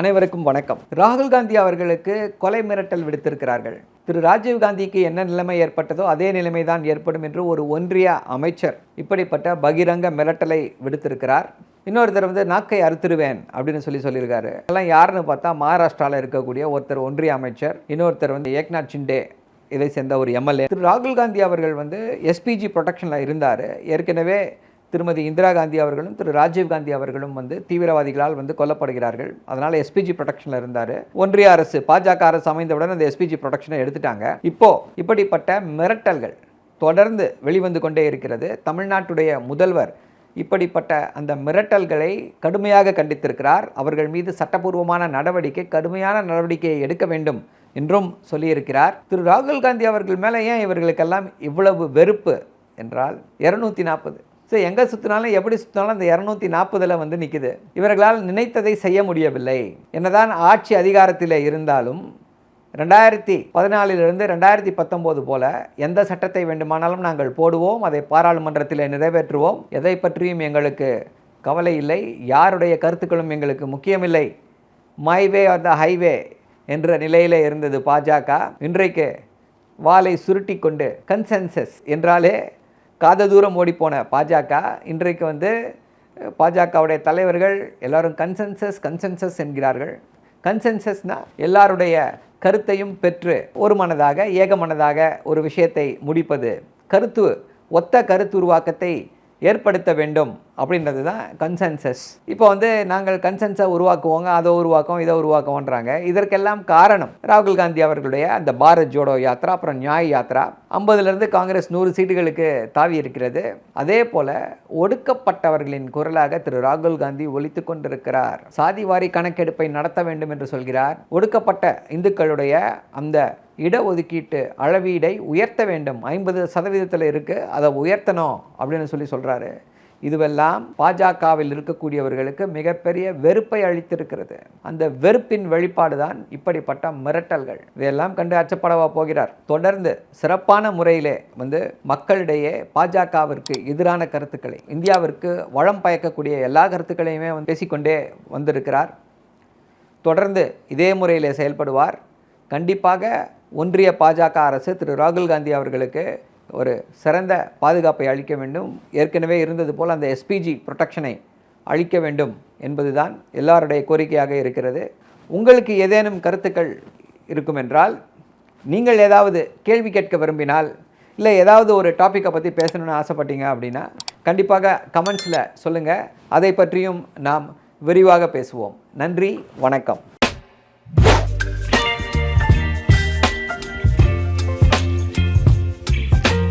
அனைவருக்கும் வணக்கம். ராகுல் காந்தி அவர்களுக்கு கொலை மிரட்டல் விடுத்திருக்கிறார்கள். திரு ராஜீவ் காந்திக்கு என்ன நிலைமை ஏற்பட்டதோ அதே நிலைமை தான் ஏற்படும் என்று ஒரு ஒன்றிய அமைச்சர் இப்படிப்பட்ட பகிரங்க மிரட்டலை விடுத்திருக்கிறார். இன்னொருத்தர் வந்து நாக்கை அறுத்துருவேன் அப்படின்னு சொல்லி சொல்லியிருக்காரு. எல்லாம் யாருன்னு பார்த்தா மகாராஷ்டிராவில் இருக்கக்கூடிய ஒருத்தர் ஒன்றிய அமைச்சர் இன்னொருத்தர் வந்து ஏக்நாத் சிண்டே இதை சேர்ந்த ஒரு எம்எல்ஏ. திரு ராகுல் காந்தி அவர்கள் வந்து எஸ்பிஜி ப்ரொடெக்ஷனில் இருந்தார். ஏற்கனவே திருமதி இந்திரா காந்தி அவர்களும் திரு ராஜீவ் காந்தி அவர்களும் வந்து தீவிரவாதிகளால் வந்து கொல்லப்படுகிறார்கள். அதனால் எஸ்பிஜி ப்ரொடெக்ஷனில் இருந்தார். ஒன்றிய அரசு பாஜக அரசு அமைந்தவுடன் அந்த எஸ்பிஜி ப்ரொடெக்ஷனை எடுத்துட்டாங்க. இப்போ இப்படிப்பட்ட மிரட்டல்கள் தொடர்ந்து வெளிவந்து கொண்டே இருக்கிறது. தமிழ்நாட்டுடைய முதல்வர் இப்படிப்பட்ட அந்த மிரட்டல்களை கடுமையாக கண்டித்திருக்கிறார். அவர்கள் மீது சட்டபூர்வமான நடவடிக்கை கடுமையான நடவடிக்கையை எடுக்க வேண்டும் என்றும் சொல்லியிருக்கிறார். திரு ராகுல் காந்தி அவர்கள் மேலே ஏன் இவர்களுக்கெல்லாம் இவ்வளவு வெறுப்பு என்றால் இரநூத்தி நாற்பது ஸோ எங்கே சுற்றினாலும் எப்படி சுற்றினாலும் அந்த இரநூத்தி நாற்பதில் வந்து நிற்குது இவர்களால் நினைத்ததை செய்ய முடியவில்லை. என்னதான் ஆட்சி அதிகாரத்தில் இருந்தாலும் ரெண்டாயிரத்தி பதினாலிலிருந்து ரெண்டாயிரத்தி பத்தொம்போது போல எந்த சட்டத்தை வேண்டுமானாலும் நாங்கள் போடுவோம் அதை பாராளுமன்றத்தில் நிறைவேற்றுவோம். எதை பற்றியும் எங்களுக்கு கவலை இல்லை. யாருடைய கருத்துக்களும் எங்களுக்கு முக்கியமில்லை. மைவே ஆர் த ஹைவே என்ற நிலையில் இருந்தது பாஜக. இன்றைக்கு வாளை சுருட்டி கொண்டு கன்சென்சஸ் என்றாலே காத தூரம் ஓடிப்போன பாஜக இன்றைக்கு வந்து பாஜகவுடைய தலைவர்கள் எல்லாரும் கன்சென்சஸ் கன்சென்சஸ் என்கிறார்கள். கன்சென்சஸ்னா எல்லாருடைய கருத்தையும் பெற்று ஒரு மனதாக ஏகமனதாக ஒரு விஷயத்தை முடிப்பது. கருத்து ஒத்த கருத்து உருவாக்கத்தை ஏற்படுத்த வேண்டும் அப்படின்றது தான் கன்சென்சஸ் இப்போ வந்து நாங்கள் கன்சென்ஸை உருவாக்குவோங்க அதை உருவாக்குவோம் இதை உருவாக்குவோன்றாங்க. இதற்கெல்லாம் காரணம் ராகுல் காந்தி அவர்களுடைய அந்த பாரத் ஜோடோ யாத்ரா அப்புறம் நியாய் யாத்ரா ஐம்பதுலேருந்து காங்கிரஸ் நூறு சீட்டுகளுக்கு தாவி இருக்கிறது. அதே போல் ஒடுக்கப்பட்டவர்களின் குரலாக திரு ராகுல் காந்தி ஒழித்து கொண்டிருக்கிறார். சாதிவாரி கணக்கெடுப்பை நடத்த வேண்டும் என்று சொல்கிறார். ஒடுக்கப்பட்ட இந்துக்களுடைய அந்த இடஒதுக்கீட்டு அளவீடை உயர்த்த வேண்டும். ஐம்பது சதவீதத்தில் இருக்குது அதை உயர்த்தணும் அப்படின்னு சொல்லி சொல்கிறாரு இதுவெல்லாம் பாஜகவில் இருக்கக்கூடியவர்களுக்கு மிகப்பெரிய வெறுப்பை அளித்திருக்கிறது. அந்த வெறுப்பின் வெளிப்பாடு தான் இப்படிப்பட்ட மிரட்டல்கள். இதையெல்லாம் கண்டு அச்சப்படவா போகிறார். தொடர்ந்து சிறப்பான முறையிலே வந்து மக்களிடையே பாஜகவிற்கு எதிரான கருத்துக்களை இந்தியாவிற்கு வளம் பயக்கக்கூடிய எல்லா கருத்துக்களையுமே வந்து பேசிக்கொண்டே வந்திருக்கிறார். தொடர்ந்து இதே முறையிலே செயல்படுவார். கண்டிப்பாக ஒன்றிய பாஜக அரசு திரு ராகுல் காந்தி அவர்களுக்கு ஒரு சிறந்த பாதுகாப்பை அளிக்க வேண்டும். ஏற்கனவே இருந்தது போல் அந்த எஸ்பிஜி ப்ரொடெக்ஷனை அளிக்க வேண்டும் என்பதுதான் எல்லாருடைய கோரிக்கையாக இருக்கிறது. உங்களுக்கு ஏதேனும் கருத்துக்கள் இருக்கும் என்றால் நீங்கள் ஏதாவது கேள்வி கேட்க விரும்பினால் இல்லை ஏதாவது ஒரு டாப்பிக்கை பற்றி பேசணும்னு ஆசைப்பட்டீங்க அப்படின்னா கண்டிப்பாக கமெண்ட்ஸில் சொல்லுங்கள் அதை பற்றியும் நாம் விரிவாக பேசுவோம். நன்றி வணக்கம்.